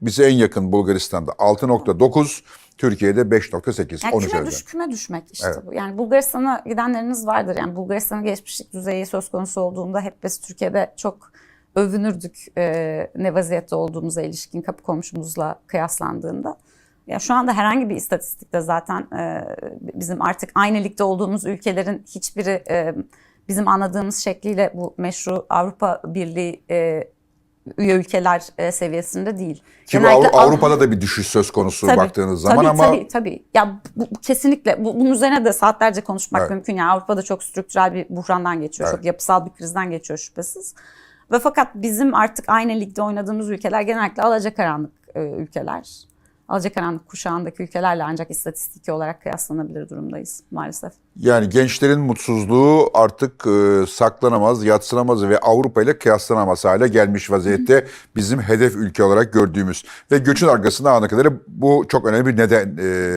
Bize en yakın Bulgaristan'da 6.9, Türkiye'de 5.8. Yani 13 küme, düş, küme düşmek işte Evet. bu. Yani Bulgaristan'a gidenleriniz vardır. Yani Bulgaristan'ın geçmişlik düzeyi söz konusu olduğunda hep biz Türkiye'de çok övünürdük e, ne vaziyette olduğumuza ilişkin kapı komşumuzla kıyaslandığında. Ya şu anda herhangi bir istatistikte zaten e, bizim artık aynı ligde olduğumuz ülkelerin hiçbiri e, bizim anladığımız şekliyle bu meşru Avrupa Birliği e, üye ülkeler e, seviyesinde değil. Ki Genellikle Avru- Av- Avrupa'da da bir düşüş söz konusu Tabii, baktığınız zaman tabii, ama Tabii tabii. Ya bu, bu kesinlikle bu, bunun üzerine de saatlerce konuşmak Evet. mümkün. Yani Avrupa'da çok strüktürel bir buhrandan geçiyor. Evet. Çok yapısal bir krizden geçiyor şüphesiz. Ve fakat bizim artık aynı ligde oynadığımız ülkeler genellikle alacakaranlık e, ülkeler. Alacakaranlık kuşağındaki ülkelerle ancak istatistiki olarak kıyaslanabilir durumdayız maalesef. yani gençlerin mutsuzluğu artık e, saklanamaz, yatsınamaz ve Avrupa ile kıyaslanamaz hale gelmiş vaziyette bizim hedef ülke olarak gördüğümüz ve göçün arkasında ana kadar bu çok önemli bir neden e,